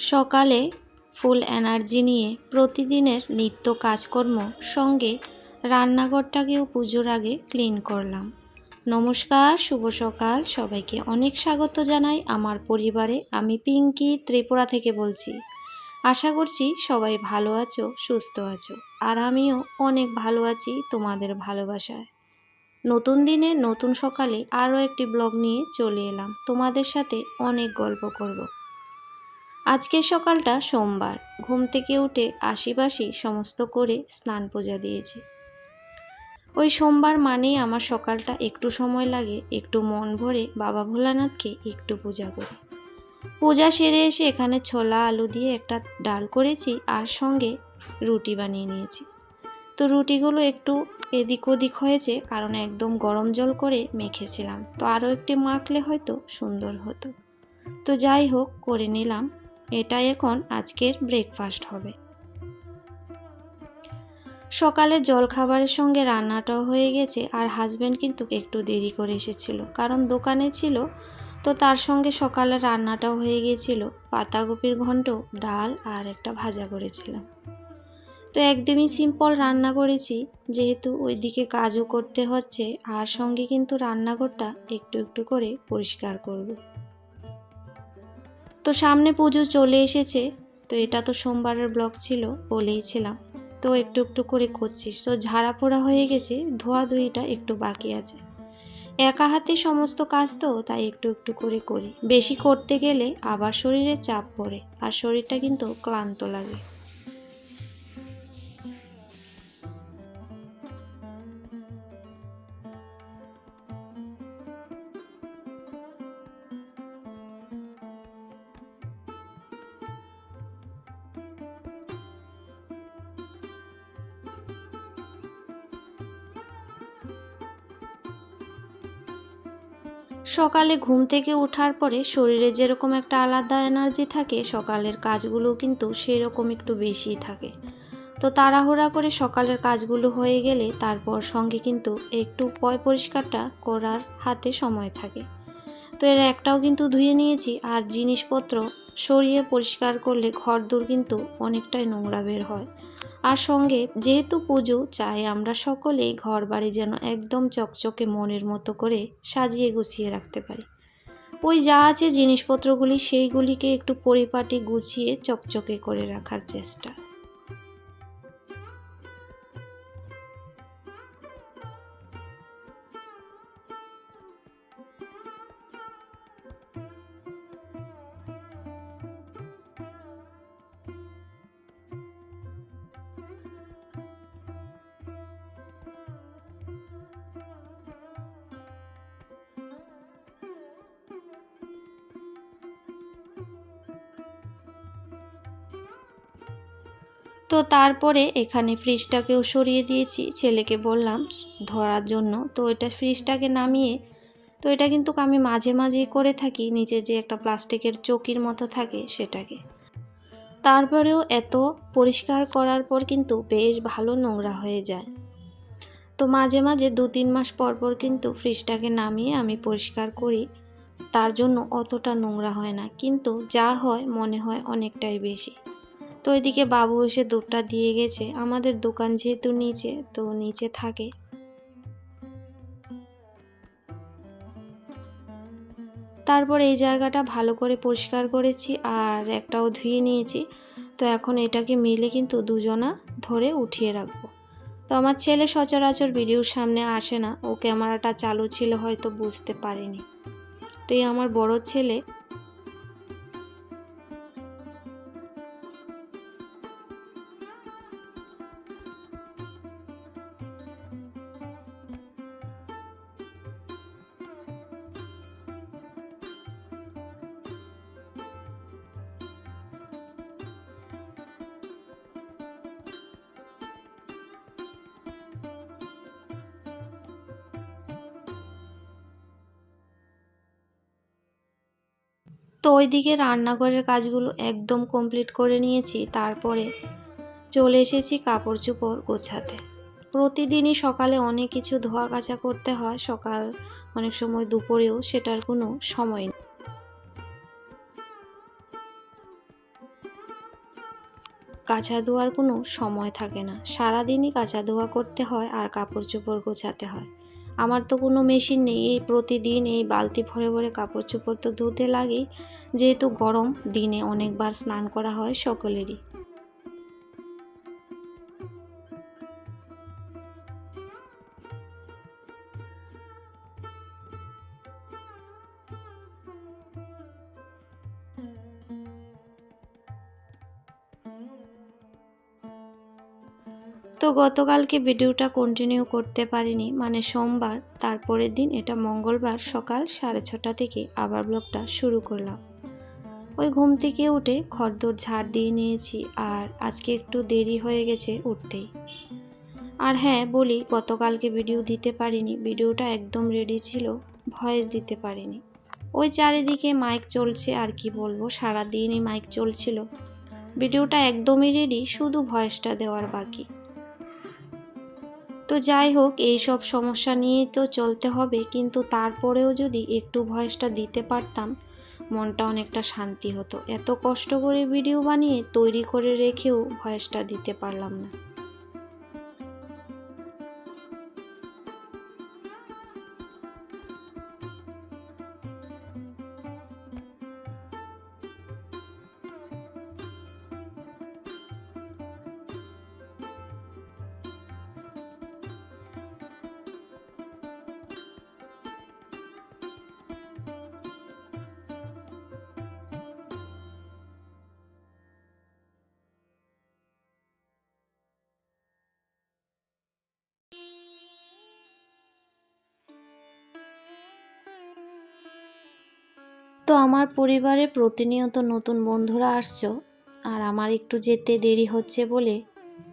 সকালে ফুল এনার্জি নিয়ে প্রতিদিনের নিত্য কাজকর্ম সঙ্গে রান্নাঘরটাকেও পুজোর আগে ক্লিন করলাম। নমস্কার, শুভ সকাল। সবাইকে অনেক স্বাগত জানাই আমার পরিবারে। আমি পিঙ্কি, ত্রিপুরা থেকে বলছি। আশা করছি সবাই ভালো আছো, সুস্থ আছো। আর আমিও অনেক ভালো আছি তোমাদের ভালোবাসায়। নতুন দিনে নতুন সকালে আরও একটি ব্লগ নিয়ে চলে এলাম। তোমাদের সাথে অনেক গল্প করব। আজকের সকালটা সোমবার। ঘুম থেকে উঠে আশিবাসি সমস্ত করে স্নান পূজা দিয়েছি। ওই সোমবার মানেই আমার সকালটা একটু সময় লাগে, একটু মন ভরে বাবা ভোলানাথকে একটু পূজা করি। পূজা সেরে এসে এখানে ছোলা আলু দিয়ে একটা ডাল করেছি আর সঙ্গে রুটি বানিয়ে নিয়েছি। তো রুটিগুলো একটু এদিক ওদিক হয়েছে, কারণ একদম গরম জল করে মেখেছিলাম। তো আরও একটি মাখলে হয়তো সুন্দর হতো। তো যাই হোক, করে নিলাম। এটাই এখন আজকের ব্রেকফাস্ট হবে। সকালে জলখাবারের সঙ্গে রান্নাটাও হয়ে গেছে আর হাজব্যান্ড কিন্তু একটু দেরি করে এসেছিল। কারণ দোকানে ছিল, তো তার সঙ্গে সকালে রান্নাটাও হয়ে গিয়েছিল পাতাকপির ঘন্ট, ডাল আর একটা ভাজা করেছিলাম। তো একদমই সিম্পল রান্না করেছি, যেহেতু ওইদিকে কাজও করতে হচ্ছে, আর সঙ্গে কিন্তু রান্নাঘরটা একটু একটু করে পরিষ্কার করব। তো সামনে পুজো চলে এসেছে। তো এটা তো সোমবারের ব্লগ ছিল বলেইছিলাম তো একটু একটু করে করছিস। তো ঝাড়া পোড়া হয়ে গেছে, ধোয়াধুয়িটা একটু বাকি আছে। একা হাতে সমস্ত কাজ তো, তাই একটু একটু করে করি। বেশি করতে গেলে আবার শরীরে চাপ পড়ে, আর শরীরটা কিন্তু ক্লান্ত লাগে। সকালে ঘুম থেকে ওঠার পরে শরীরে যেরকম একটা আলাদা এনার্জি থাকে, সকালের কাজগুলো কিন্তু সেরকম একটু বেশি থাকে। তো তাড়াহুড়া করে সকালের কাজগুলো হয়ে গেলে তারপর সঙ্গে কিন্তু একটু পয় পরিষ্কারটা করার হাতে সময় থাকে। তো এর একটাও কিন্তু ধুয়ে নিয়েছি আর জিনিসপত্র সরিয়ে পরিষ্কার করলে ঘর দূর কিন্তু অনেকটাই নোংরা বের হয়। আর সঙ্গে যেহেতু পুজো, চাই আমরা সকলেই ঘর বাড়ি যেন একদম চকচকে মনের মতো করে সাজিয়ে গুছিয়ে রাখতে পারি। ওই যা আছে জিনিসপত্রগুলি সেইগুলিকে একটু পরিপাটি গুছিয়ে চকচকে করে রাখার চেষ্টা। তো তারপরে এখানে ফ্রিজটাকেও সরিয়ে দিয়েছি। ছেলেকে বললাম, ধরার জন্য। তো এটা ফ্রিজটাকে নামিয়ে, তো এটা কিন্তু আমি মাঝে মাঝেই করে থাকি, নিচে যে একটা প্লাস্টিকের চকির মতো থাকে সেটাকে। তারপরেও এত পরিষ্কার করার পর কিন্তু বেশ ভালো নোংরা হয়ে যায়। তো মাঝে মাঝে দু তিন মাস পর পর কিন্তু ফ্রিজটাকে নামিয়ে আমি পরিষ্কার করি, তার জন্য অতটা নোংরা হয় না। কিন্তু যা হয়, মনে হয় অনেকটাই বেশি। তো ওইদিকে বাবু এসে দুধটা দিয়ে গেছে। আমাদের দোকান যেহেতু নিচে, তো নিচে থাকে। তারপর এই জায়গাটা ভালো করে পরিষ্কার করেছি আর একটাও ধুয়ে নিয়েছি। তো এখন এটাকে মিলে কিন্তু দুজনা ধরে উঠিয়ে রাখব। তো আমার ছেলে সচরাচর ভিডিওর সামনে আসে না। ও ক্যামেরাটা চালু ছিল, হয়তো বুঝতে পারিনি। তো এই আমার বড় ছেলে তো ওইদিকে রান্নাঘরের কাজগুলো একদম কমপ্লিট করে নিয়েছি, তারপরে চলে এসেছি কাপড় চোপড় গোছাতে। প্রতিদিনই সকালে অনেক কিছু ধোয়া কাচা করতে হয়, সকাল অনেক সময় দুপুরেও সেটার কোনো সময় নেই। কাঁচা ধোয়ার কোনো সময় থাকে না। সারাদিনই কাঁচা ধোয়া করতে হয় আর কাপড় চোপড় গোছাতে হয়। আমার তো কোনো মেশিন নেই। এই প্রতিদিন এই বালতি ভরে ভরে কাপড় চোপড় তো ধুতে লাগেই। যেহেতু গরম, দিনে অনেকবার স্নান করা হয় সকলেরই। গতকালকে ভিডিওটা কন্টিনিউ করতে পারিনি। মানে সোমবার, তারপরের দিন এটা মঙ্গলবার সকাল সাড়ে ছটা থেকে আবার ব্লগটা শুরু করলাম। ওই ঘুম থেকে উঠে খড়দোর ঝাড় দিয়ে নিয়েছি আর আজকে একটু দেরি হয়ে গেছে উঠতেই। আর হ্যাঁ বলি গতকালকে ভিডিও দিতে পারিনি, ভিডিওটা একদম রেডি ছিল ভয়েস দিতে পারিনি। ওই চারিদিকে মাইক চলছে আর কি বলব, সারাদিনই মাইক চলছিল। ভিডিওটা একদমই রেডি শুধু ভয়েসটা দেওয়ার বাকি। তো যাই হোক এই সব সমস্যা নিয়েই তো চলতে হবে। কিন্তু তারপরেও যদি একটু ভয়েসটা দিতে পারতাম, মনটা অনেকটা শান্তি হতো। এত কষ্ট করে ভিডিও বানিয়ে তৈরি করে রেখেও ভয়েসটা দিতে পারলাম না। তো আমার পরিবারে প্রতিনিয়ত নতুন বন্ধুরা আসছো, আর আমার একটু যেতে দেরি হচ্ছে বলে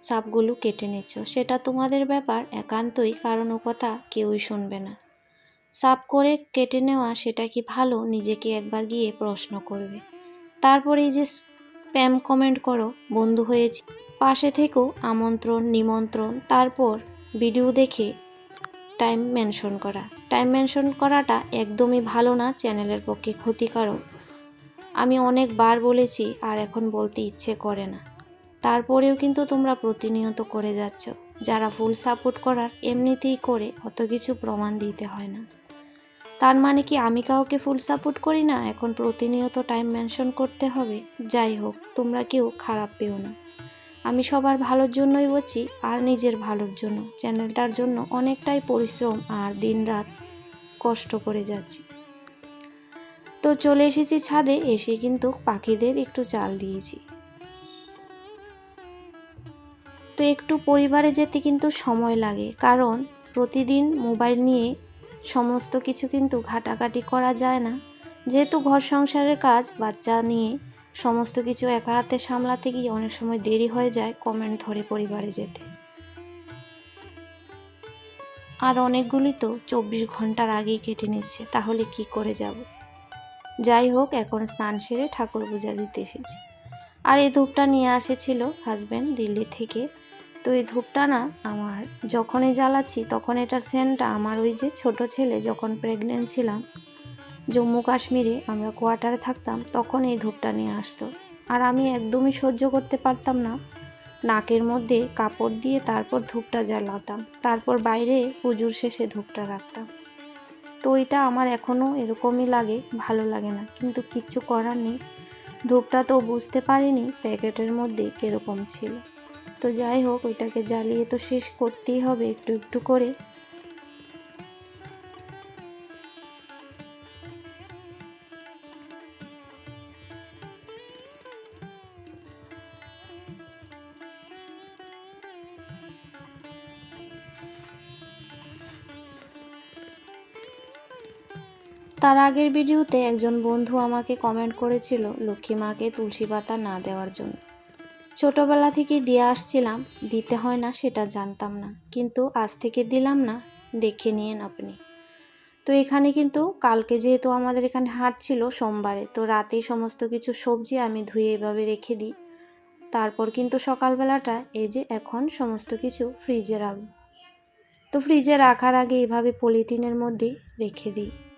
সাপগুলো কেটে নিচ্ছ। সেটা তোমাদের ব্যাপার, একান্তই কারণ ও কথা কেউই শুনবে না। সাপ করে কেটে নেওয়া সেটা কি ভালো, নিজেকে একবার গিয়ে প্রশ্ন করবে। তারপরে এই যে স্প্যাম কমেন্ট করো, বন্ধু হয়েছি। পাশে থেকেও আমন্ত্রণ, নিমন্ত্রণ, তারপর ভিডিও দেখে টাইম মেনশন করা। টাইম মেনশন করাটা একদমই ভালো না চ্যানেলের পক্ষে ক্ষতিকারক। আমি অনেকবার বলেছি, আর এখন বলতে ইচ্ছে করে না। তারপরেও কিন্তু তোমরা প্রতিনিয়ত করে যাচ্ছ। যারা ফুল সাপোর্ট করার এমনিতেই করে, অত কিছু প্রমাণ দিতে হয় না। তার মানে কি আমি কাউকে ফুল সাপোর্ট করি না? এখন প্রতিনিয়ত টাইম মেনশন করতে হবে? যাই হোক, তোমরা কেউ খারাপ পেও না। আমি সবার ভালোর জন্যই বলছি, আর নিজের ভালোর জন্য। চ্যানেলটার জন্য অনেকটাই পরিশ্রম আর দিনরাত কষ্ট করে যাচ্ছি। তো চলে এসেছি ছাদে, এসে কিন্তু পাখিদের একটু চাল দিয়েছি। তো একটু পরিবারে যেতে কিন্তু সময় লাগে, কারণ প্রতিদিন মোবাইল নিয়ে সমস্ত কিছু কিন্তু ঘাটাঘাটি করা যায় না। যেহেতু ঘর সংসারের কাজ, বাচ্চা নিয়ে সমস্ত কিছু একা হাতে সামলাতে গিয়ে অনেক সময় দেরি হয়ে যায় কমেন্ট ধরে পরিবারে যেতে। আর অনেকগুলি তো চব্বিশ ঘণ্টার আগেই কেটে নিচ্ছে, তাহলে কি করে যাব? যাই হোক, এখন স্নান সেরে ঠাকুর পূজা দিতে এসেছি। আর এই ধূপটা নিয়ে আসেছিল হাজব্যান্ড দিল্লি থেকে। তো এই ধূপটা না আমার যখনই জ্বালাচ্ছি, তখন এটার সেন্টটা আমার ওই যে ছোট ছেলে যখন প্রেগনেন্ট ছিলাম জম্মু কাশ্মীরে আমরা কোয়ার্টারে থাকতাম, তখন এই ধূপটা নিয়ে আসতো। আর আমি একদমই সহ্য করতে পারতাম না। নাকের মধ্যে কাপড় দিয়ে তারপর ধূপটা জ্বালাতাম, তারপর বাইরে পুজোর শেষে ধূপটা রাখতাম। তো এটা আমার এখনও এরকমই লাগে, ভালো লাগে না। কিন্তু কিচ্ছু করার নেই। ধূপটা তো বুঝতে পারিনি প্যাকেটের মধ্যে কীরকম ছিল। তো যাই হোক, ওইটাকে জ্বালিয়ে তো শেষ করতেই হবে একটু একটু করে। তার আগের ভিডিওতে একজন বন্ধু আমাকে কমেন্ট করেছিল লক্ষ্মী মাকে তুলসী পাতা না দেওয়ার জন্য। ছোটবেলা থেকে দিয়ে আসছিলাম, দিতে হয় না সেটা জানতাম না, কিন্তু আজ থেকে দিলাম না, দেখে নিয়েন আপনি। তো এখানে কিন্তু কালকে যেহেতু আমাদের এখানে হাট ছিল সোমবারে, তো রাতেই সমস্ত কিছু সবজি আমি ধুয়ে এভাবে রেখে দিই। তারপর কিন্তু সকালবেলাটা এই যে এখন সমস্ত কিছু ফ্রিজে রাখব তো ফ্রিজে রাখার আগে এভাবে পলিথিনের মধ্যে রেখে দিই।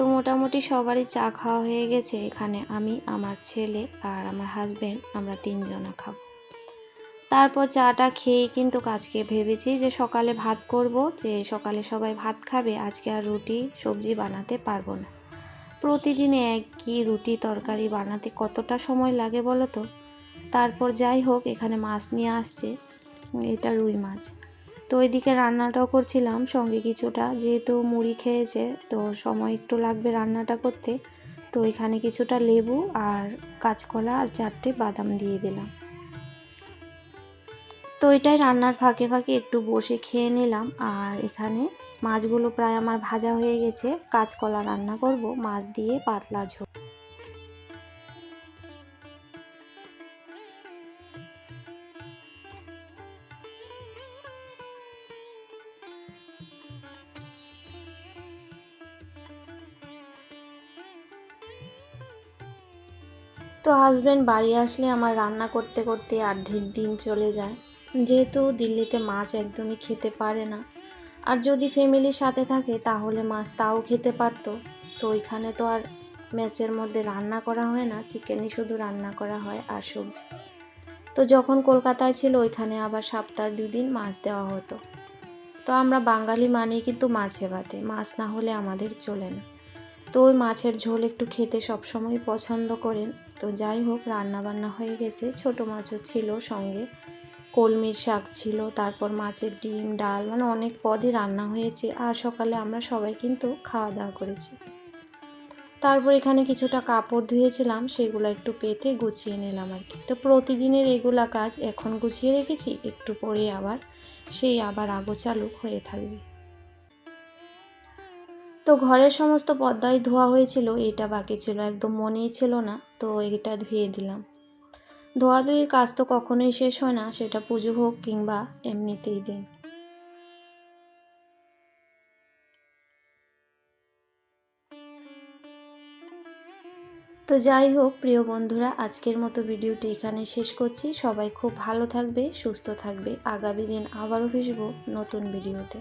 তো মোটামুটি সবারই চা খাওয়া হয়ে গেছে। এখানে আমি, আমার ছেলে আর আমার হাজব্যান্ড আমরা তিনজনা খাব। তারপর চাটা খেয়ে কিন্তু আজকে ভেবেছি যে সকালে ভাত করব, যে সকালে সবাই ভাত খাবে, আজকে আর রুটি সবজি বানাতে পারব না। প্রতিদিনে একই রুটি তরকারি বানাতে কতটা সময় লাগে বলো তো? তারপর যাই হোক, এখানে মাছ নিয়ে আসছে, এটা রুই মাছ। তো ওইদিকে রান্নাটাও করছিলাম সঙ্গে কিছুটা, যেহেতু মুড়ি খেয়েছে, তো সময় একটু লাগবে রান্নাটা করতে। তো এখানে কিছুটা লেবু আর কাঁচকলা আর চারটে বাদাম দিয়ে দিলাম। তো এটাই রান্নার ফাঁকে ফাঁকে একটু বসে খেয়ে নিলাম। আর এখানে মাছগুলো প্রায় আমার ভাজা হয়ে গেছে, কাঁচকলা রান্না করব, মাছ দিয়ে পাতলা ঝোল। তো হাজব্যান্ড বাড়ি আসলে আমার রান্না করতে করতে অর্ধেক দিন চলে যায়। যেহেতু দিল্লিতে মাছ একদমই খেতে পারে না। আর যদি ফ্যামিলির সাথে থাকে, তাহলে মাছ তাও খেতে পারতো। তো ওইখানে তো আর ম্যাচের মধ্যে রান্না করা হয় না চিকেনই শুধু রান্না করা হয় আর সবজি। তো যখন কলকাতায় ছিল, ওইখানে আবার সপ্তাহে দুদিন মাছ দেওয়া হতো। তো আমরা বাঙালি মানেই কিন্তু মাছে ভাতে, মাছ না হলে আমাদের চলে না। তো ওই মাছের ঝোল একটু খেতে সবসময় পছন্দ করেন। তো যাই হোক রান্না বান্না হয়ে গেছে। ছোট মাছও ছিল সঙ্গে। কলমির শাক ছিল, তারপর মাছের ডিম, ডাল মানে অনেক পদই রান্না হয়েছে। আর সকালে আমরা সবাই কিন্তু খাওয়া দাওয়া করেছি। তারপর এখানে কিছুটা কাপড় ধুয়েছিলাম, সেগুলো একটু পেতে গুছিয়ে নিলাম আর কি। তো প্রতিদিনের এগুলা কাজ এখন গুছিয়ে রেখেছি, একটু পরে আবার, সেই আবার আগোচালু হয়ে থাকবে। তো ঘরের সমস্ত পর্দাই ধোয়া হয়েছিল, এটা বাকি ছিল, একদম মনেই ছিল না, তো এটা ধুয়ে দিলাম। ধোয়াধুয়ির কাজ তো কখনোই শেষ হয় না, সেটা পুজো হোক কিংবা এমনিতেই দিন। তো যাই হোক, প্রিয় বন্ধুরা, আজকের মতো ভিডিওটি এখানে শেষ করছি। সবাই খুব ভালো থাকবে, সুস্থ থাকবে। আগামী দিন আবারও ফিরবো নতুন ভিডিওতে।